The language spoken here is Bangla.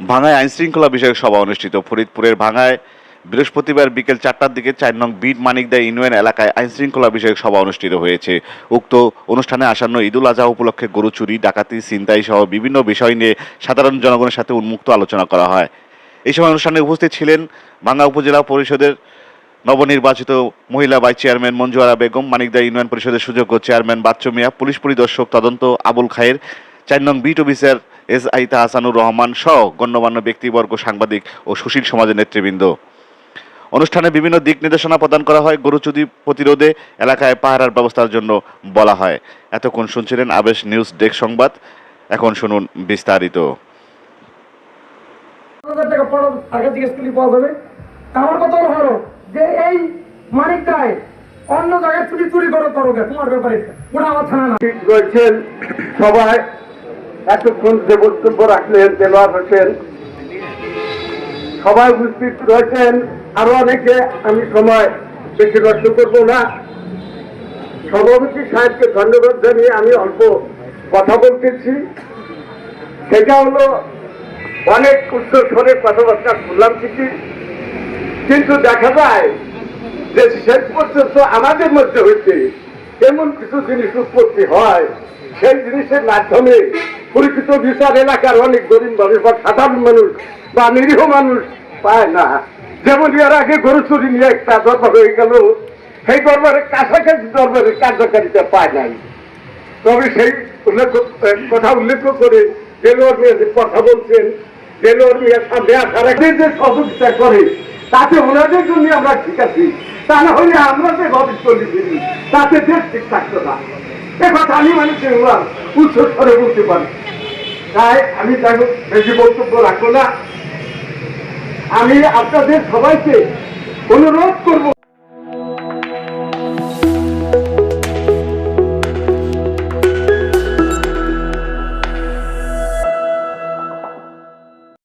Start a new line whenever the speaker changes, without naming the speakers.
ভাঙায় আইনশৃঙ্খলা বিষয়ক সভা অনুষ্ঠিত। ফরিদপুরের ভাঙায় বৃহস্পতিবার বিকেল চারটার দিকে চার নং বিট মানিকদা ইউনিয়ন এলাকায় আইনশৃঙ্খলা বিষয়ক সভা অনুষ্ঠিত হয়েছে। উক্ত অনুষ্ঠানে আসন্ন ঈদুল আজহা উপলক্ষে গরু চুরি, ডাকাতি, ছিনতাই সহ বিভিন্ন বিষয় নিয়ে সাধারণ জনগণের সাথে উন্মুক্ত আলোচনা করা হয়। এই সময় অনুষ্ঠানে উপস্থিত ছিলেন ভাঙ্গা উপজেলা পরিষদের নবনির্বাচিত মহিলা vice chairman Manjuara Begum Manikdah union পরিষদের সুযোগ্য চেয়ারম্যান বাচ্চু মিয়া, পুলিশ পরিদর্শক তদন্ত আবুল খায়ের, চার নং beat officer S I Tahsanur Rahman সহ গণ্যমান্য ব্যক্তিবর্গ সাংবাদিক ও সুশীল সমাজের নেতৃবৃন্দ। অনুষ্ঠানে বিভিন্ন দিক নির্দেশনা প্রদান করা হয় গরুচুরি প্রতিরোধে এলাকায় পাহারার ব্যবস্থার জন্য বলা হয়। এতক্ষণ শুনছিলেন আবেশ নিউজ ডেস্ক সংবাদ। এখন শুনুন বিস্তারিত।
আমার কথা হলো যে এই মানিকটায় অন্য জায়গায় চুরি চুরি করো করো তোমার ব্যাপারে ওটা আমার থানা না।
রয়েছেন সবাই। এতক্ষণ যে বক্তব্য রাখলেন দেলোয়ার হোসেন, সবাই উপস্থিত রয়েছেন। আরও অনেকে আমি সময় বেশি নষ্ট করব না। সভাপতি সাহেবকে ধন্যবাদ জানিয়ে আমি অল্প কথা বলতেছি। সেটা হলো, অনেক উচ্চ স্বরের কথাবার্তা শুনলাম ঠিকই, কিন্তু দেখা যায় যে শেষ পর্যন্ত আমাদের মধ্যে হইতে এমন কিছু জিনিস উৎপত্তি হয়, সেই জিনিসের মাধ্যমে পরিচিত বিচার এলাকার অনেক গরিব মানুষ বা সাধারণ মানুষ বা নিরীহ মানুষ পায় না। যেমন এর আগে গরু চুরি নিয়ে একটা দরবার হয়ে গেল, সেই দরবারের কাছাকাছি দরবারের কার্যকারিতা পায় নাই। তবে সেই উল্লেখ, কথা উল্লেখ করে দেলোয়ার নিয়ে কথা বলছেন, দেলোয়ার নিয়ে সামনে আসার যে সহযোগিতা করে, তাতে ওনাদের জন্য আমরা ঠিক আছি। তা না হলে আমরা যে ভাবে করি তাতে দেশ ঠিক থাকতো না। কথা আমি মানুষের উচ্চ স্তরে বলতে পারি। তাই আমি তাকে বেশি বক্তব্য রাখব না। আমি আপনাদের সবাইকে অনুরোধ করব